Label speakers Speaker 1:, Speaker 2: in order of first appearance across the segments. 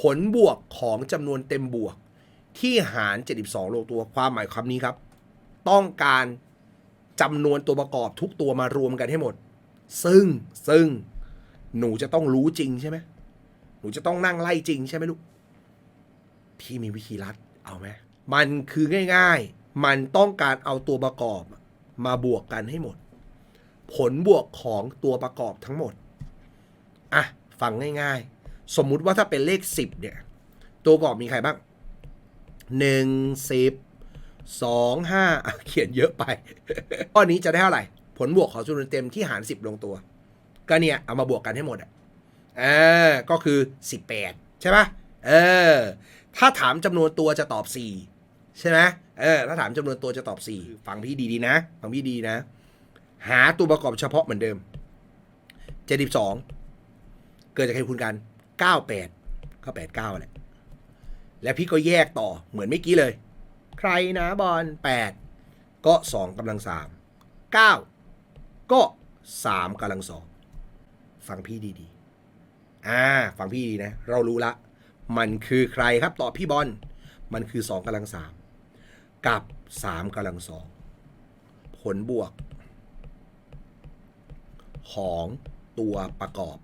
Speaker 1: ผลบวกของจำนวนเต็มบวก ที่หาร 72 ลงตัวความหมายคำนี้ครับ ต้องการจำนวนตัวประกอบทุกตัวมารวมกันให้หมด ซึ่งซึ่งหนูจะต้องรู้จริงใช่ไหมหนูจะต้องนั่งไล่จริงใช่ไหมลูกพี่มีวิธีลัดเอาไหมมันคือง่าย ๆ มันต้องการเอาตัวประกอบมาบวกกันให้หมด ผลบวกของตัวประกอบทั้งหมด อะ ฟังง่าย ๆ สมมุติว่าถ้าเป็นเลข 10 เนี่ย ตัวประกอบมีใครบ้าง 1 10 2 5อะเขียนเยอะไปข้อนี้จะได้เท่าไหร่ ผลบวกของจำนวนเต็มที่หาร 10 ลงตัว ก็เนี่ย เอามาบวกกันให้หมดอะเออก็คือ 18 ใช่ปะเออ ถ้าถามจำนวนตัวจะตอบ 4 ใช่ไหมเออ ถ้าถามจำนวนตัวจะตอบ 4 ฟังพี่ดีๆนะ ฟังพี่ดีนะ หาตัวประกอบเฉพาะเหมือนเดิม 72 เกิดจากใครคูณกัน 98ก็89แหละแล้วพี่ก็แยกต่อเหมือนเมื่อกี้เลย ใครนะบอล8ก็2กำลัง3 9ก็3กำลัง2ฟังพี่ดีๆ อ่า ฟังพี่ดีนะ เรารู้ละ มันคือใครครับตอบพี่บอล มันคือ2กำลัง3กับ3กำลัง2ผลบวก ของตัวประกอบ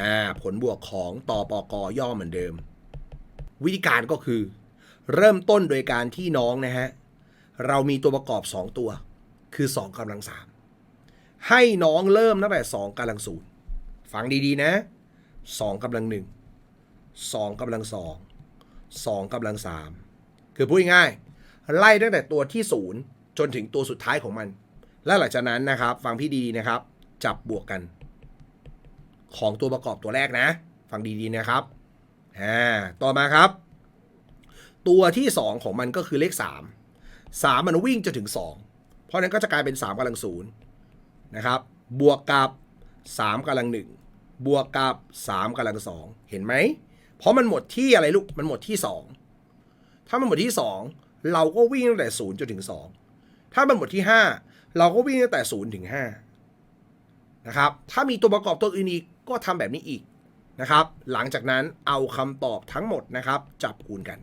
Speaker 1: อ่าผลบวกของตอปกย่อเหมือนเดิม วิธีการก็คือ เริ่มต้นโดยการที่น้องนะฮะ เรามีตัวประกอบ 2 ตัว คือ 2กำลัง 3 ให้น้องเริ่มตั้งแต่2กำลังศูนย์ฟังดีๆนะ 2กำลัง1 2กำลัง2 2กำลัง3คือพูดง่ายไล่ตั้งแต่ตัวที่0จนถึงตัวสุดท้ายของมัน และหลังจากนั้นนะครับ ฟังพี่ดีๆนะครับ จับบวกกัน ของตัวประกอบตัวแรกนะ ฟังดีๆนะครับอ่าต่อมาครับ ตัวที่ 2 ของมันก็คือเลข 3 3 มันวิ่งจนถึง 2 เพราะนั้นก็จะกลายเป็น 3กำลังศูนย์นะครับ บวกกับ 3กำลัง1บวกกับ 3กำลัง2เห็นไหม เพราะมันหมดที่อะไรลูก มันหมดที่ 2 ถ้ามันหมดที่ 2 เราก็วิ่งตั้งแต่0จนถึง 2 ถ้ามันหมดที่ 5 เราก็วิ่งตั้งแต่0ถึง5นะครับ ถ้ามีตัวประกอบตัวอื่นอีก ก็ทำแบบนี้อีกนะครับ หลังจากนั้นเอาคำตอบทั้งหมดนะครับ จับคูณกัน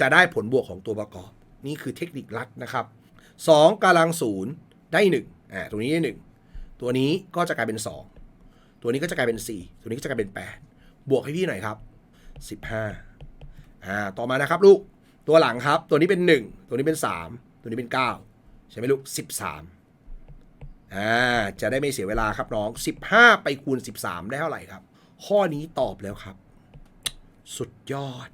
Speaker 1: จะได้ผลบวกของตัวประกอบ นี่คือเทคนิคลัดนะครับ2กำลังศูนย์ได้1อ่าตัวนี้ได้ 1 ตัวนี้ก็จะกลายเป็น 2 ตัวนี้ก็จะกลายเป็น 4 ตัวนี้ก็จะกลายเป็น 8 บวกให้พี่หน่อยครับ 15อ่าต่อมานะครับลูกตัวหลังครับ ตัวนี้เป็น 1 ตัวนี้เป็น 3 ตัวนี้เป็น 9 ใช่ไหมลูก 13 อ่าจะได้ไม่เสียเวลาครับน้อง 15 ไปคูณ 13 ได้เท่าไหร่ครับ ข้อนี้ตอบแล้วครับ สุดยอด